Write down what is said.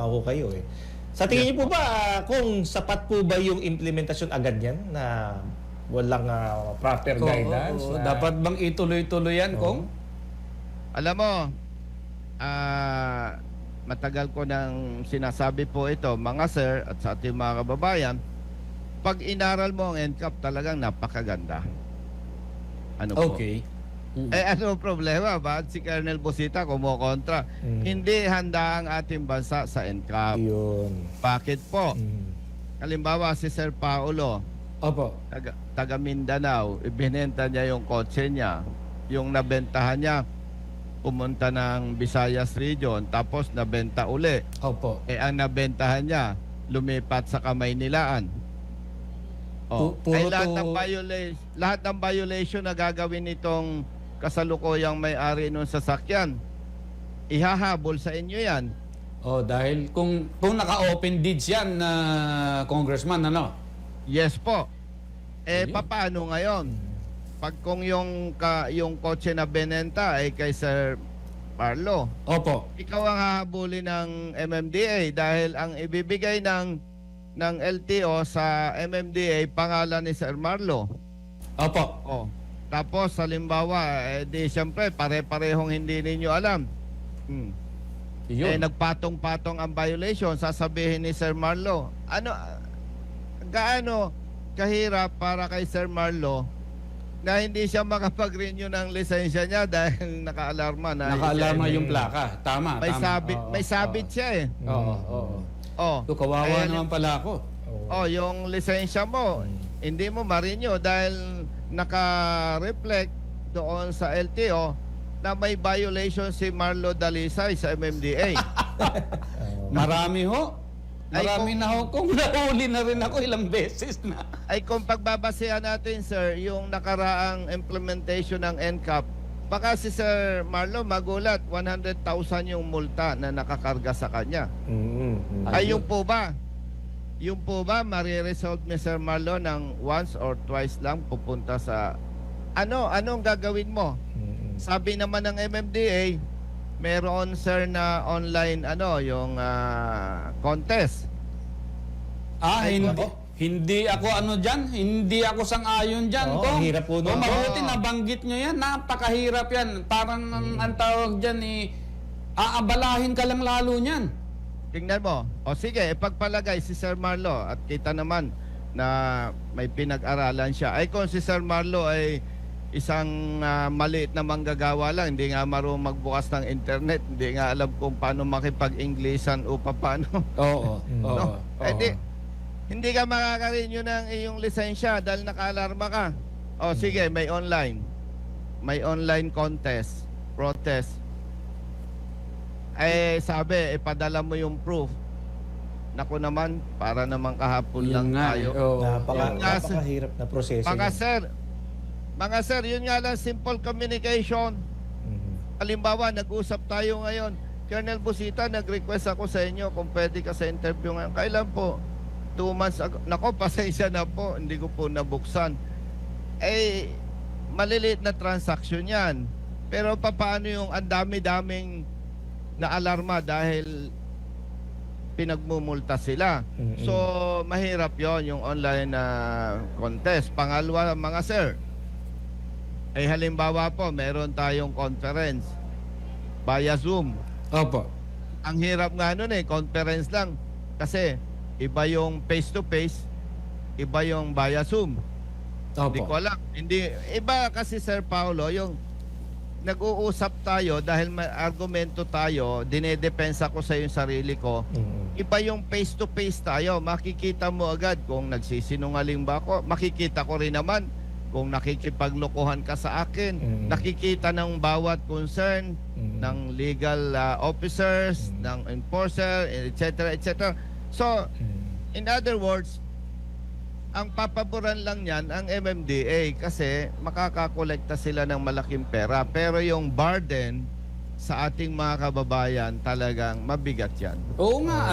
tama ho kayo eh. Sa tingin niyo po ba ah, kung sapat po ba yung implementasyon agad yan na walang ah, proper Oo, guidance? oo, oo. na- Dapat bang ituloy-tuloy yan, Oo. Kong? Alam mo, ah, matagal ko nang sinasabi po ito, mga sir at sa ating mga kababayan, pag inaral mo ang NCAP talagang napakaganda. Ano po? Eh ano problema? Bakit si Colonel Busita kumukontra? Mm. Hindi handa ang ating bansa sa NCAP. Yun. Bakit po? Mm. Halimbawa si Sir Paulo, Opo. taga, taga Mindanao, ibinenta niya yung kotse niya. Yung nabentahan niya, pumunta ng Visayas region, tapos nabenta uli. Opo. Eh ang nabentahan niya, lumipat sa kamay nilaan. Oh, Pu- puro ay lahat to- ng violation, lahat ng violation na gagawin nitong kasalukuyang may-ari ng sasakyan, ihahabol sa inyo 'yan. Oh, dahil kung kung naka-open deeds yan na congressman ano? Yes po. Eh Ayun. papaano ngayon? Pag kung yung ka, yung kotse na benenta ay kay Sir Parlo, Opo. ikaw ang hahabulin ng MMDA dahil ang ibibigay ng ng LTO sa MMDA pangalan ni Sir Marlo. Opo. Oh. Tapos halimbawa, eh, di siyempre pare-parehong hindi ninyo alam. Hmm. Eh nagpatong-patong ang violation, sasabihin ni Sir Marlo, ano gaano kahirap para kay Sir Marlo na hindi siya makapag-renew ng lisensya niya dahil naka-alarma na Nakaalarma yung plaka. Tama, may tama. sabit Oo, may sabit oo. siya eh. Oo, oo. Oh. So, kawawa Kaya naman pala ako. Oo. Oh, yung lisensya mo, hindi mo ma-renew dahil naka-reflect doon sa LTO na may violation si Marlo Dalisay sa MMDA. Marami ho. Marami kung- na ho. Kung nahuli na rin ako ilang beses na. Ay kung pagbabasehan natin sir, yung nakaraang implementation ng NCAP, baka si Sir Marlo magulat 100,000 yung multa na nakakarga sa kanya. Mm, mm. Ay yung po ba? Yung po ba mariresolve ni Sir Marlo ng once or twice lang pupunta sa ano anong gagawin mo? Mm, mm. Sabi naman ng MMDA, meron sir na online ano yung ah, contest. Ah, Ay, hindi. Hindi ako ano dyan. Hindi ako sang-ayon dyan. Oo, Kong. ang hirap po Oh, nun. mabuti nabanggit nyo yan. Napakahirap yan. Parang ang, ang tawag dyan eh, aabalahin ka lang lalo niyan. Tingnan mo. O sige, ipagpalagay si Sir Marlo at kita naman na may pinag-aralan siya. Ay kung si Sir Marlo ay isang ah, maliit na manggagawa lang, hindi nga marunong magbukas ng internet, hindi nga alam kung paano makipag-Inglesan o paano. Oo. Mm. Oo. no? Eh di, hindi ka makakarenew ng iyong lisensya dahil naka-alarma ka. O sige, may online. May online contest, protest. Eh sabi, ipadala mo yung proof. Naku naman, para naman kahapon Yun lang nga tayo. eh. Oo. Napaka, Yun nga, sir. napakahirap na proseso. Mga yun. sir, mga sir, yun nga lang simple communication. Mm. Halimbawa, nag-usap tayo ngayon. Colonel Busita, nag-request ako sa inyo kung pwede ka sa interview ngayon. Kailan po? Two months ago. Nako, pasensya na po. Hindi ko po nabuksan. Eh, maliliit na transaction yan. Pero papaano yung ang dami-daming na alarma dahil pinagmumulta sila. Mm-mm. So, mahirap yon yung online na contest. Pangalawa, mga sir, ay halimbawa po, meron tayong conference via Zoom. Opo. Ang hirap nga nun eh, conference lang. Kasi iba yung face-to-face, iba yung via Zoom. Hindi ko Opo. alam. Hindi, iba kasi Sir Paulo, yung nag-uusap tayo dahil may argumento tayo, dinedepensa ko sa yung sarili ko. Mm. Iba yung face-to-face tayo. Makikita mo agad kung nagsisinungaling ba ako. Makikita ko rin naman kung nakikipaglokohan ka sa akin. Mm. Nakikita ng bawat concern Mm. ng legal uh, officers, Mm. ng enforcer, etc. etc. So, Mm. in other words, ang papaboran lang yan ang MMDA kasi makakakolekta sila ng malaking pera. Pero yung burden sa ating mga kababayan talagang mabigat yan. Oo nga.